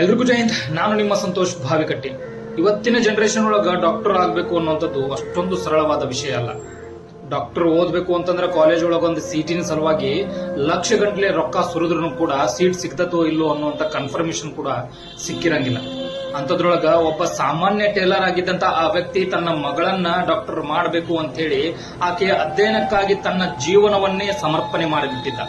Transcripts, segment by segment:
ಎಲ್ರಿಗೂ ಜೈ ಹಿಂದ್. ನಾನು ನಿಮ್ಮ ಸಂತೋಷ್ ಭಾವಿಕಟ್ಟಿ. ಇವತ್ತಿನ ಜನರೇಷನ್ ಒಳಗ ಡಾಕ್ಟರ್ ಆಗಬೇಕು ಅನ್ನುವಂಥದ್ದು ಅಷ್ಟೊಂದು ಸರಳವಾದ ವಿಷಯ ಅಲ್ಲ. ಡಾಕ್ಟರ್ ಓದ್ಬೇಕು ಅಂತಂದ್ರೆ ಕಾಲೇಜ್ ಒಳಗೊಂದು ಸೀಟಿನ ಸಲುವಾಗಿ ಲಕ್ಷ ಗಂಟ್ಲೆ ರೊಕ್ಕ ಸುರಿದ್ರು ಕೂಡ ಸೀಟ್ ಸಿಗ್ತತೋ ಇಲ್ಲೋ ಅನ್ನುವಂತ ಕನ್ಫರ್ಮೇಶನ್ ಕೂಡ ಸಿಕ್ಕಿರಂಗಿಲ್ಲ. ಅಂತದ್ರೊಳಗ ಒಬ್ಬ ಸಾಮಾನ್ಯ ಟೇಲರ್ ಆಗಿದ್ದಂತ ಆ ವ್ಯಕ್ತಿ ತನ್ನ ಮಗಳನ್ನ ಡಾಕ್ಟರ್ ಮಾಡಬೇಕು ಅಂತ ಹೇಳಿ ಆಕೆಯ ಅಧ್ಯಯನಕ್ಕಾಗಿ ತನ್ನ ಜೀವನವನ್ನೇ ಸಮರ್ಪಣೆ ಮಾಡಿಬಿಟ್ಟಿದ್ದ.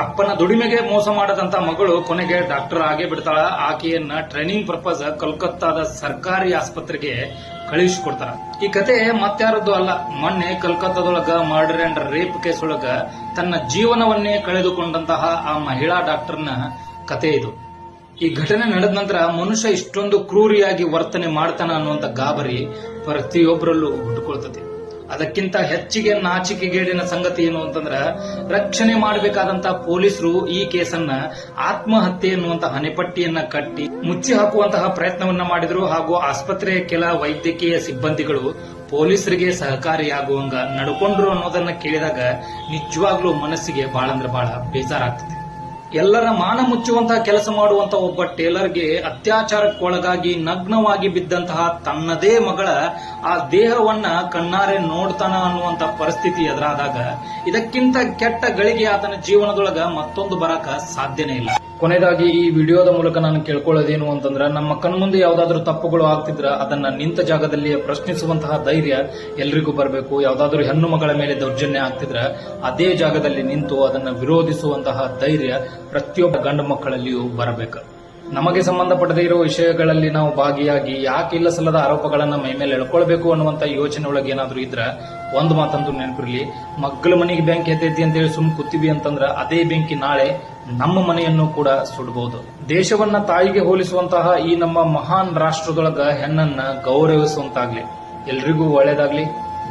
ಅಪ್ಪನ ದುಡಿಮೆಗೆ ಮೋಸ ಮಾಡದಂತ ಮಗಳು ಕೊನೆಗೆ ಡಾಕ್ಟರ್ ಆಗೇ ಬಿಡ್ತಾಳ. ಆಕೆಯನ್ನ ಟ್ರೈನಿಂಗ್ ಪರ್ಪಸ್ ಕಲ್ಕತ್ತಾದ ಸರ್ಕಾರಿ ಆಸ್ಪತ್ರೆಗೆ ಕಳುಹಿಸಿಕೊಡ್ತಾರ ಈ ಕತೆ ಮತ್ಯಾರದ್ದು ಅಲ್ಲ. ಮೊನ್ನೆ ಕಲ್ಕತ್ತಾದೊಳಗ ಮರ್ಡರ್ ಅಂಡ್ ರೇಪ್ ಕೇಸ್ ಒಳಗ ತನ್ನ ಜೀವನವನ್ನೇ ಕಳೆದುಕೊಂಡಂತಹ ಆ ಮಹಿಳಾ ಡಾಕ್ಟರ್ನ ಕತೆ ಇದು. ಈ ಘಟನೆ ನಡೆದ ನಂತರ ಮನುಷ್ಯ ಇಷ್ಟೊಂದು ಕ್ರೂರಿಯಾಗಿ ವರ್ತನೆ ಮಾಡ್ತಾನ ಅನ್ನುವಂತ ಗಾಬರಿ ಪ್ರತಿಯೊಬ್ಬರಲ್ಲೂ ಹುಟ್ಟುಕೊಳ್ತದೆ. ಅದಕ್ಕಿಂತ ಹೆಚ್ಚಿಗೆ ನಾಚಿಕೆಗೇಡಿನ ಸಂಗತಿ ಏನು ಅಂತಂದ್ರ, ರಕ್ಷಣೆ ಮಾಡಬೇಕಾದಂತ ಪೊಲೀಸರು ಈ ಕೇಸನ್ನ ಆತ್ಮಹತ್ಯೆ ಎನ್ನುವಂತಹ ಹಣೆಪಟ್ಟಿಯನ್ನ ಕಟ್ಟಿ ಮುಚ್ಚಿ ಹಾಕುವಂತಹ ಪ್ರಯತ್ನವನ್ನ ಮಾಡಿದ್ರು ಹಾಗೂ ಆಸ್ಪತ್ರೆಯ ಕೆಲ ವೈದ್ಯಕೀಯ ಸಿಬ್ಬಂದಿಗಳು ಪೊಲೀಸರಿಗೆ ಸಹಕಾರಿಯಾಗುವಂಗ ನಡ್ಕೊಂಡ್ರು ಅನ್ನೋದನ್ನ ಕೇಳಿದಾಗ ನಿಜವಾಗ್ಲೂ ಮನಸ್ಸಿಗೆ ಬಹಳ ಅಂದ್ರೆ ಬಹಳ ಬೇಜಾರಾಗ್ತದೆ. ಎಲ್ಲರ ಮಾನ ಮುಚ್ಚುವಂತಹ ಕೆಲಸ ಮಾಡುವಂತ ಒಬ್ಬ ಟೇಲರ್ಗೆ ಅತ್ಯಾಚಾರಕ್ಕೊಳಗಾಗಿ ನಗ್ನವಾಗಿ ಬಿದ್ದಂತಹ ತನ್ನದೇ ಮಗಳ ಆ ದೇಹವನ್ನ ಕಣ್ಣಾರೆ ನೋಡ್ತಾನ ಅನ್ನುವಂತ ಪರಿಸ್ಥಿತಿ ಎದುರಾದಾಗ ಇದಕ್ಕಿಂತ ಕೆಟ್ಟ ಗಳಿಗೆ ಆತನ ಜೀವನದೊಳಗ ಮತ್ತೊಂದು ಬರಾಕ ಸಾಧ್ಯನೇ ಇಲ್ಲ. ಕೊನೆಯದಾಗಿ ಈ ವಿಡಿಯೋದ ಮೂಲಕ ನಾನು ಕೇಳ್ಕೊಳ್ಳೋದೇನು ಅಂತಂದ್ರೆ, ನಮ್ಮ ಕಣ್ಮುಂದೆ ಯಾವ್ದಾದ್ರು ತಪ್ಪುಗಳು ಆಗ್ತಿದ್ರೆ ಅದನ್ನ ನಿಂತ ಜಾಗದಲ್ಲಿ ಪ್ರಶ್ನಿಸುವಂತಹ ಧೈರ್ಯ ಎಲ್ರಿಗೂ ಬರಬೇಕು. ಯಾವ್ದಾದ್ರು ಹೆಣ್ಣು ಮಗಳ ಮೇಲೆ ದೌರ್ಜನ್ಯ ಆಗ್ತಿದ್ರೆ ಅದೇ ಜಾಗದಲ್ಲಿ ನಿಂತು ಅದನ್ನ ವಿರೋಧಿಸುವಂತಹ ಧೈರ್ಯ ಪ್ರತಿಯೊಬ್ಬ ಗಂಡು ಮಕ್ಕಳಲ್ಲಿಯೂ ಬರಬೇಕು. ನಮಗೆ ಸಂಬಂಧಪಟ್ಟದೇ ಇರೋ ವಿಷಯಗಳಲ್ಲಿ ನಾವು ಭಾಗಿಯಾಗಿ ಯಾಕೆ ಇಲ್ಲ ಸಲ್ಲದ ಆರೋಪಗಳನ್ನ ಮೈ ಮೇಲೆ ಎಳ್ಕೊಳ್ಬೇಕು ಅನ್ನುವಂತ ಯೋಚನೆ ಒಳಗೆ ಏನಾದ್ರೂ ಇದ್ರ ಒಂದು ಮಾತಂತೂ ನೆನಪಿರ್ಲಿ. ಮಗ್ಗಲ ಮನೆಗೆ ಬೆಂಕಿ ಎತ್ತೈತಿ ಅಂತೇಳಿ ಸುಮ್ ಕುತ್ತಿವಿ ಅಂತಂದ್ರ ಅದೇ ಬೆಂಕಿ ನಾಳೆ ನಮ್ಮ ಮನೆಯನ್ನು ಕೂಡ ಸುಡಬಹುದು ದೇಶವನ್ನ ತಾಯಿಗೆ ಹೋಲಿಸುವಂತಹ ಈ ನಮ್ಮ ಮಹಾನ್ ರಾಷ್ಟ್ರದೊಳಗ ಹೆಣ್ಣನ್ನ ಗೌರವಿಸುವಂತಾಗ್ಲಿ. ಎಲ್ರಿಗೂ ಒಳ್ಳೇದಾಗ್ಲಿ.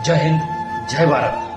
ಜೈ ಹಿಂದ್, ಜೈ ಭಾರತ್.